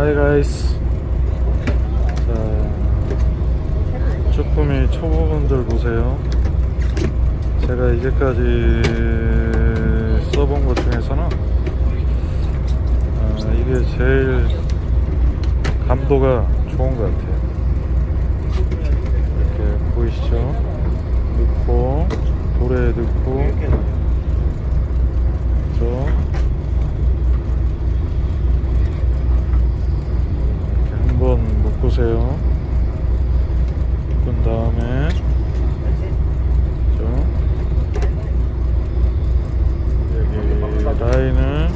하이 가이스 자 쭈꾸미 초보분들 보세요. 제가 이제까지 써본 것 중에서는 아, 이게 제일 감도가 좋은 것 같아요. 이렇게 보이시죠? 넣고 돌에 넣고 이렇게 한번 묶으세요. 묶은 다음에? 여기 라인을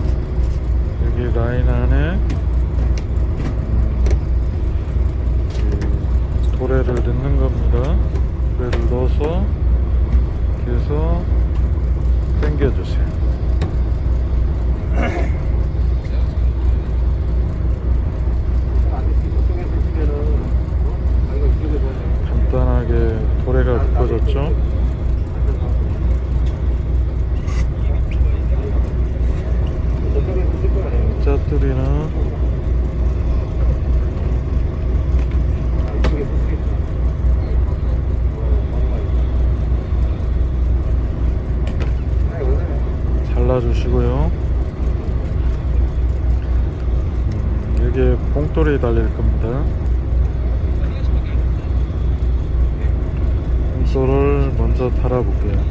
여기 라인 안에 음, 이 도래를 넣는 겁니다. 도래를 넣어서 이렇게 해서 당겨주세요. 간단하게 묶어졌죠. 짜투리는 잘라주시고요. 음, 여기에 봉돌이 달릴 겁니다. 봉돌을 먼저 달아볼게요.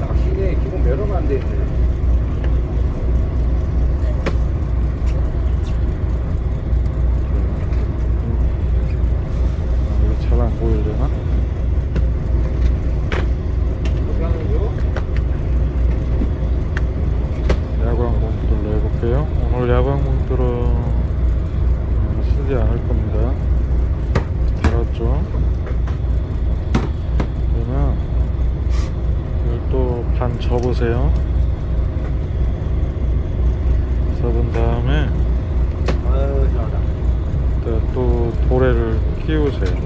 낚시에 기본 매너가 안 돼 있네. 아, 이거 잘 안 보이려나? 어떻게 하는 거? 야광 봉돌로 해볼게요. 오늘 야광 봉돌은 어, 쓰지 않을 겁니다. 달았죠? 그러면 이걸 또반 접으세요. 접은 다음에 시원하다. 또, 또 도래를 끼우세요.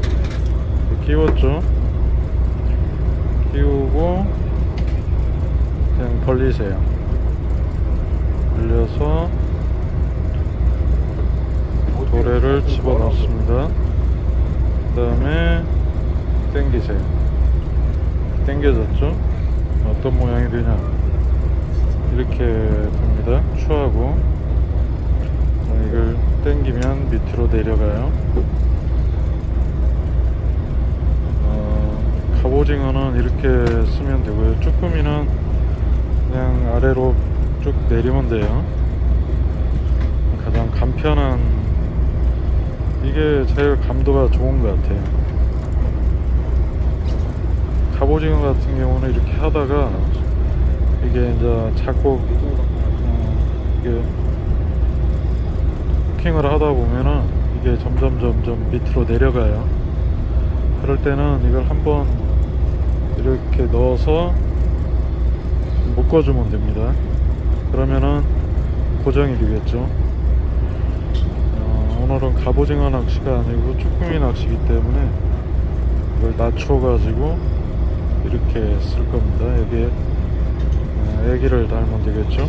끼웠죠? 끼우고 그냥 벌리세요. 벌려서 도래를 집어넣습니다. 그 다음에 당기세요. 당겨졌죠? 어떤 모양이 되냐? 이렇게 됩니다. 추하고 자, 이걸 당기면 밑으로 내려가요. 어, 갑오징어는 이렇게 쓰면 되고요. 쭈꾸미는 그냥 아래로 쭉 내리면 돼요. 가장 간편한 이게 제일 감도가 좋은 것 같아요. 갑오징어 같은 경우는 이렇게 하다가 이게 이제 자꾸 어, 이게 쿠킹을 하다 보면은 이게 점점 점점 밑으로 내려가요. 그럴 때는 이걸 한번 이렇게 넣어서 묶어주면 됩니다. 그러면은 고정이 되겠죠. 어, 오늘은 갑오징어 낚시가 아니고 쭈꾸미 낚시기 때문에 이걸 낮춰가지고 이렇게 쓸 겁니다. 여기에 어, 애기를 달면 되겠죠.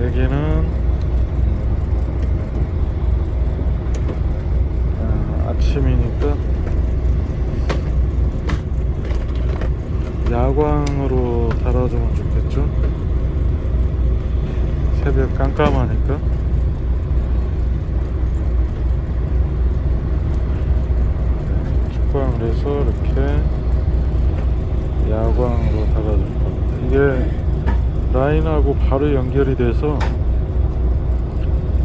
애기는 아, 아침이니까 야광으로 달아주면 좋겠죠. 새벽 깜깜하니까. 축광을 해서 이렇게 야광으로 달아줄 겁니다. 이게 라인하고 바로 연결이 돼서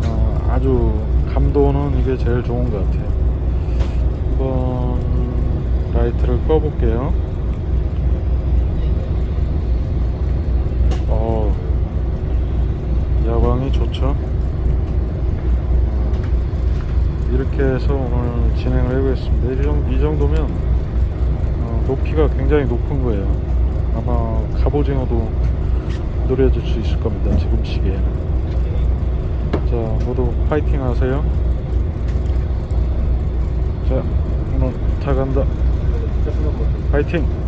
어, 아주 감도는 이게 제일 좋은 것 같아요. 한번 라이트를 꺼볼게요. 어, 야광이 좋죠. 어, 이렇게 해서 오늘 진행을 해보겠습니다. 이, 정, 이 정도 면 어, 높이가 굉장히 높은 거예요. 아마 갑오징어도 노려줄 수 있을 겁니다. 지금 시기에는. 자, 모두 파이팅 하세요. 자, 오늘 다 간다. 파이팅!